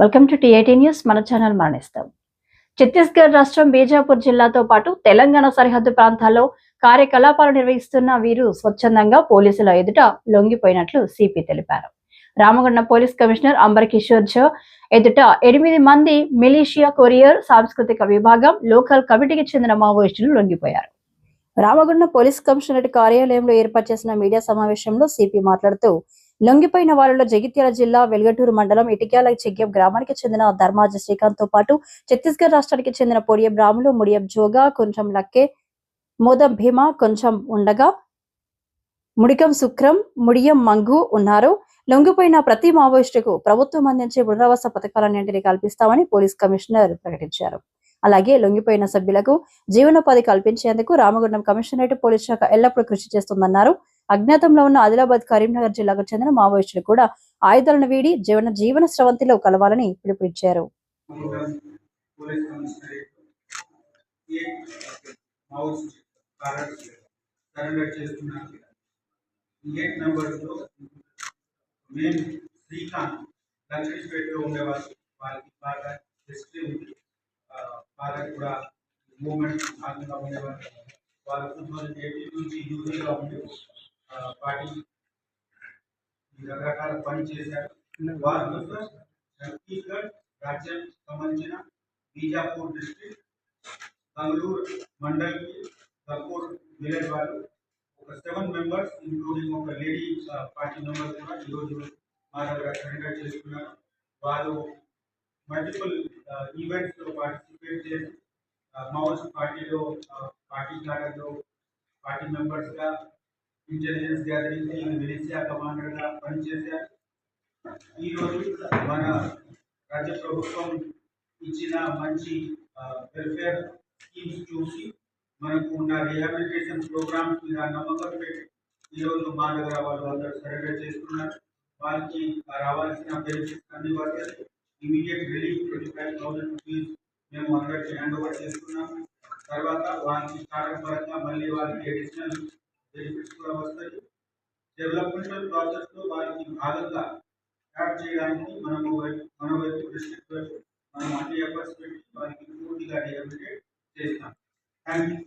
Welcome to TIT news. మన channel మరణిస్తాం ఛత్తీస్గఢ్ రాష్ట్రం బీజాపూర్ జిల్లాతో పాటు తెలంగాణ సరిహద్దు ప్రాంతాల్లో కార్యకలాపాలు నిర్వహిస్తున్న వీరు స్వచ్ఛందంగా పోలీసుల ఎదుట లొంగిపోయినట్లు సిపి తెలిపారు. Ramagundam police commissioner amber Kishore Jha ఎదుట ఎనిమిది మంది మిలీషియా కొరియర్ సాంస్కృతిక విభాగం లోకల్ కమిటీకి చెందిన మావోయిస్టులు లొంగిపోయారు. రామగుండం పోలీస్ కమిషనరేట్ కార్యాలయంలో ఏర్పాటు చేసిన మీడియా సమావేశంలో సిపి మాట్లాడుతూ లొంగిపోయిన వారిలో జగిత్యాల జిల్లా వెల్గటూరు మండలం ఇటిక్యాల చెగ్యం గ్రామానికి చెందిన ధర్మాజ శ్రీకాంత్తో పాటు ఛత్తీస్గఢ్ రాష్ట్రానికి చెందిన పొడియం రాములు ముడియం జోగా కొంచెం లక్కే మోదం భీమా కొంచెం ఉండగా ముడికం శుక్రం ముడియం మంగు ఉన్నారు. లొంగిపోయిన ప్రతి మావోయిస్టుకు ప్రభుత్వం అందించే పునరావాస పథకాలన్నింటినీ కల్పిస్తామని పోలీస్ కమిషనర్ ప్రకటించారు. అలాగే లొంగిపోయిన సభ్యులకు జీవనోపాధి కల్పించేందుకు రామగుండం కమిషనరేట్ పోలీస్ శాఖ ఎల్లప్పుడూ కృషి చేస్తుందన్నారు. అజ్ఞాతంలో ఉన్న ఆదిలాబాద్ కరీంనగర్ జిల్లాకు చెందిన మావోయిస్టులు కూడా ఆయుధాలను వీడి జీవన జీవన స్రవంతిలో కలవాలని పిలుపునిచ్చారు. శ్రీకాంత్ లక్ష్మీపేటలో ఉండేవాళ్ళు వాళ్ళకి బాగా హిస్టరీ ఉంది బాగా కూడా మూమెంట్ భాగంగా ఉండేవాళ్ళు వాళ్ళు టూ థౌజండ్ ఎయిటీన్ నుంచి యూజర్గా ఉండి పార్టీ రకరకాల పని చేశారు. వారు ఛత్తీస్గఢ్ రాజ్యానికి సంబంధించిన బీజాపూర్ డిస్ట్రిక్ట్ కంగళూరు మండల్కి తక్కువ విలేజ్ వాళ్ళు ఒక సెవెన్ మెంబర్స్ ఇంక్లూడింగ్ ఒక లేడీ పార్టీ మెంబర్స్ కూడా ఈరోజు మా దగ్గర కండక్ట్ చేసుకున్నారు. వారు మల్టిపుల్ ఈవెంట్స్లో పార్టిసిపేట్ చేసి మావోయిస్ట్ పార్టీలో పార్టీ కార్యలో పార్టీ మెంబర్స్గా ఇంటెలిజెన్స్ గ్యాదరింగ్ మిలిషియా కమాండర్గా పనిచేశారు ఈరోజు మన రాజ్య ప్రభుత్వం ఇచ్చిన మంచి వెల్ఫేర్ స్కీమ్స్ చూసి మనకు ఉన్న రిహాబిలిటేషన్ ప్రోగ్రామ్స్ మీద నమ్మకం పెట్టి ఈరోజు మా దగ్గర వాళ్ళు అందరూ సరెండర్ చేస్తున్నారు వాళ్ళకి రావాల్సిన బెనిఫిట్స్ అన్ని వస్తాయి immediate relief twenty five thousand rupees మేము అందరికి హ్యాండ్ ఓవర్ చేస్తున్నాం తర్వాత వాళ్ళకి స్టార్టప్ పరంగా మళ్ళీ వాళ్ళకి అడిషనల్ బెనిఫిట్స్ కూడా వస్తాయి డెవలప్మెంటల్ ప్రాసెస్లో వారికి భాగంగా యాడ్ చేయడానికి మనము వైపు మన వైపు డిస్ట్రిక్ట్ వైపు మనం అన్ని ఎఫర్ట్స్ పెట్టి వారికి పూర్తిగా రిహాబిలిటేట్ చేస్తాం థ్యాంక్ యూ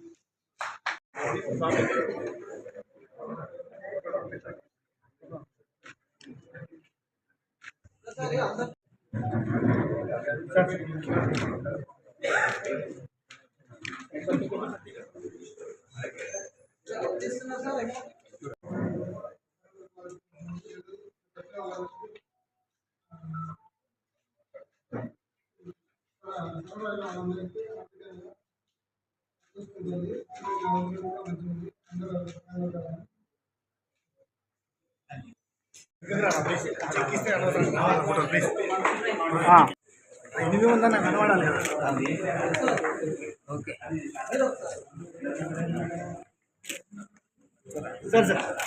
ఎనిమిది ఉందన్న కనబడాలి ఓకే 这是哪的